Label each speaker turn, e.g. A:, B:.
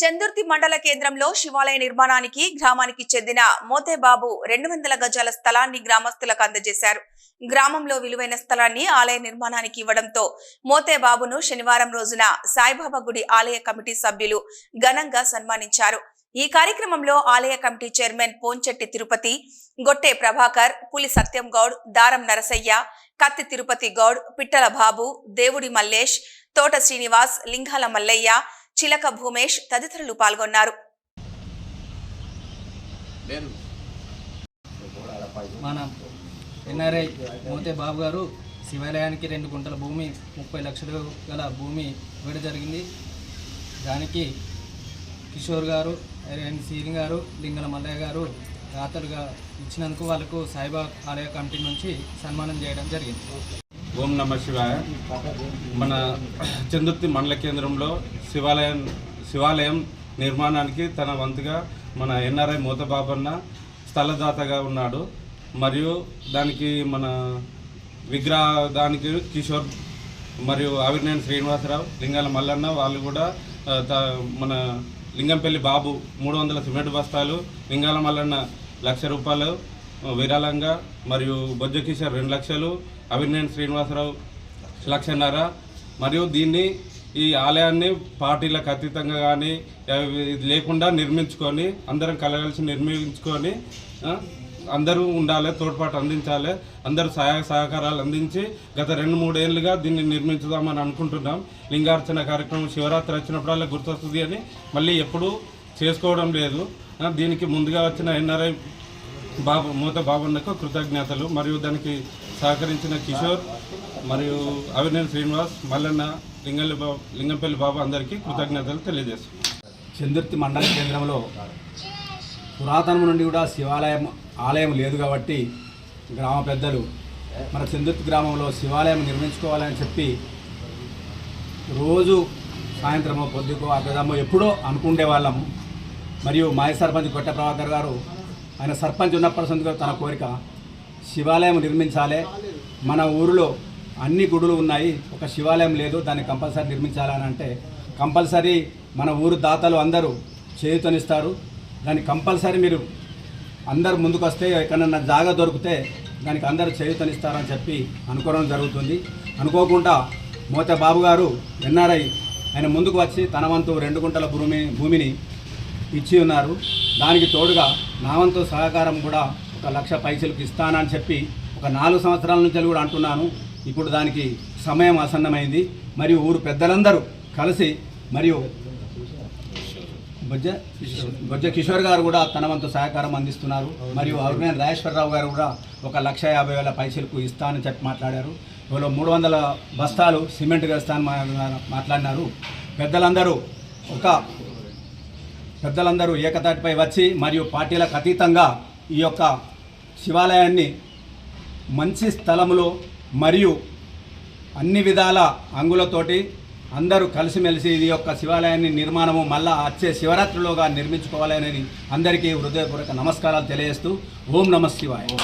A: చందుర్తి మండల కేంద్రంలో శివాలయ నిర్మాణానికి గ్రామానికి చెందిన మోతేబాబు రెండు వందల గజాల స్థలాన్ని గ్రామస్తులకు అందజేశారు. గ్రామంలో విలువైన స్థలాన్ని ఆలయ నిర్మాణానికి ఇవ్వడంతో మోతేబాబును శనివారం రోజున సాయిబాబా గుడి ఆలయ కమిటీ సభ్యులు ఘనంగా సన్మానించారు. ఈ కార్యక్రమంలో ఆలయ కమిటీ చైర్మన్ పోంచెట్టి తిరుపతి గొట్టె ప్రభాకర్ పులి సత్యం గౌడ్ దారం నరసయ్య కత్తి తిరుపతి గౌడ్ పిట్టల బాబు దేవుడి మల్లేష్ తోట శ్రీనివాస్ లింగాల మల్లయ్య చిలక భూమేష్ తదితరులు పాల్గొన్నారు.
B: మన ఎన్ఆర్ఐ మోతే బాబు గారు శివాలయానికి రెండు గుంటల భూమి ముప్పై లక్షలు గల భూమి ఇవ్వడం జరిగింది. దానికి కిషోర్ గారు అండ్ సీని గారు లింగల మల్లయ్య గారు దాతలుగా ఇచ్చినందుకు వాళ్ళకు సాయిబాబా ఆలయ కమిటీ నుంచి సన్మానం చేయడం జరిగింది.
C: ఓం నమ శివాయ. మన చందుర్తి మండల కేంద్రంలో శివాలయం శివాలయం నిర్మాణానికి తన వంతుగా మన ఎన్ఆర్ఐ మూతబాబన్న స్థలదాతగా ఉన్నాడు. మరియు దానికి మన విగ్రహ దానికి కిషోర్ మరియు ఆవిర్నేని శ్రీనివాసరావు లింగాల మల్లన్న వాళ్ళు కూడా త- మన లింగంపల్లి బాబు మూడు వందల సిమెంట్ బస్తాలు లింగాల మల్లన్న లక్ష రూపాయలు విరాళంగా మరియు బొజ్జ కిషోర్ రెండు లక్షలు అవిర్నేని శ్రీనివాసరావు లక్షన్నర. మరియు దీన్ని ఈ ఆలయాన్ని పార్టీలకు అతీతంగా కానీ ఇది లేకుండా నిర్మించుకొని అందరం కలగలిసి నిర్మించుకొని అందరూ ఉండాలి తోడ్పాటు అందించాలి అందరూ సహాయ సహకారాలు అందించి గత రెండు మూడేళ్ళుగా దీన్ని నిర్మించుదామని అనుకుంటున్నాం. లింగార్చన కార్యక్రమం శివరాత్రి వచ్చినప్పుడల్లా గుర్తొస్తుంది అని మళ్ళీ ఎప్పుడూ చేసుకోవడం లేదు. దీనికి ముందుగా వచ్చిన ఎన్ఆర్ఐ బాబు మూత బాబన్నకు కృతజ్ఞతలు. మరియు దానికి సహకరించిన కిషోర్ మరియు అవినేని శ్రీనివాస్ మల్లన్న లింగల్లి బాబు లింగంపల్లి బాబు అందరికీ కృతజ్ఞతలు తెలియజేస్తున్నాం
D: చందుర్తి మండల కేంద్రంలో పురాతనం నుండి కూడా శివాలయం ఆలయం లేదు కాబట్టి గ్రామ పెద్దలు మన చందుర్తి గ్రామంలో శివాలయం నిర్మించుకోవాలని చెప్పి రోజు సాయంత్రమో పొద్దుకో అర్ధదమ్మో ఎప్పుడో అనుకుండే వాళ్ళం మరియు మాజీ సర్పంచ్ కొట్ట ప్రభాకర్ గారు ఆయన సర్పంచ్ ఉన్నప్పటి గారు తన కోరిక. శివాలయం నిర్మించాలి. మన ఊరిలో అన్ని గుడులు ఉన్నాయి. ఒక శివాలయం లేదు. దాన్ని కంపల్సరీ నిర్మించాలని అంటే కంపల్సరీ మన ఊరు దాతలు అందరూ చేయుతనిస్తారు. దాన్ని కంపల్సరీ మీరు అందరు ముందుకు వస్తే ఎక్కడన్నా జాగా దొరికితే దానికి అందరూ చేయుతనిస్తారని చెప్పి అనుకోవడం జరుగుతుంది. అనుకోకుండా మోత బాబు గారు ఎన్ఆర్ఐ ఆయన ముందుకు వచ్చి తన వంతు రెండు గుంటల భూమి భూమిని ఇచ్చి ఉన్నారు. దానికి తోడుగా నా వంతు సహకారం కూడా ఒక లక్ష పైసలకు ఇస్తానని చెప్పి ఒక నాలుగు సంవత్సరాల నుంచి కూడా అంటున్నాను. ఇప్పుడు దానికి సమయం ఆసన్నమైంది. మరియు ఊరు పెద్దలందరూ కలిసి మరియు బొజ్జ బొజ్జ కిషోర్ గారు కూడా తన వంతు సహకారం అందిస్తున్నారు. మరియు అరుణేన్ రాజేశ్వరరావు గారు కూడా ఒక లక్ష యాభై వేల పైసలకు ఇస్తానని చెప్పి మాట్లాడారు. ఇవాళ మూడు వందల బస్తాలు సిమెంట్ వేస్తానని మాట్లాడినారు. పెద్దలందరూ ఒక పెద్దలందరూ ఏకతాటిపై వచ్చి మరియు పార్టీలకు అతీతంగా ఈ యొక్క శివాలయాన్ని మంచి స్థలములో మరియు అన్ని విధాల అంగులతోటి అందరూ కలిసిమెలిసి ఇది యొక్క శివాలయాన్ని నిర్మాణము మళ్ళా వచ్చే శివరాత్రిలోగా నిర్మించుకోవాలని అందరికీ హృదయపూర్వక నమస్కారాలు తెలియజేస్తూ ఓం నమ శివాయ.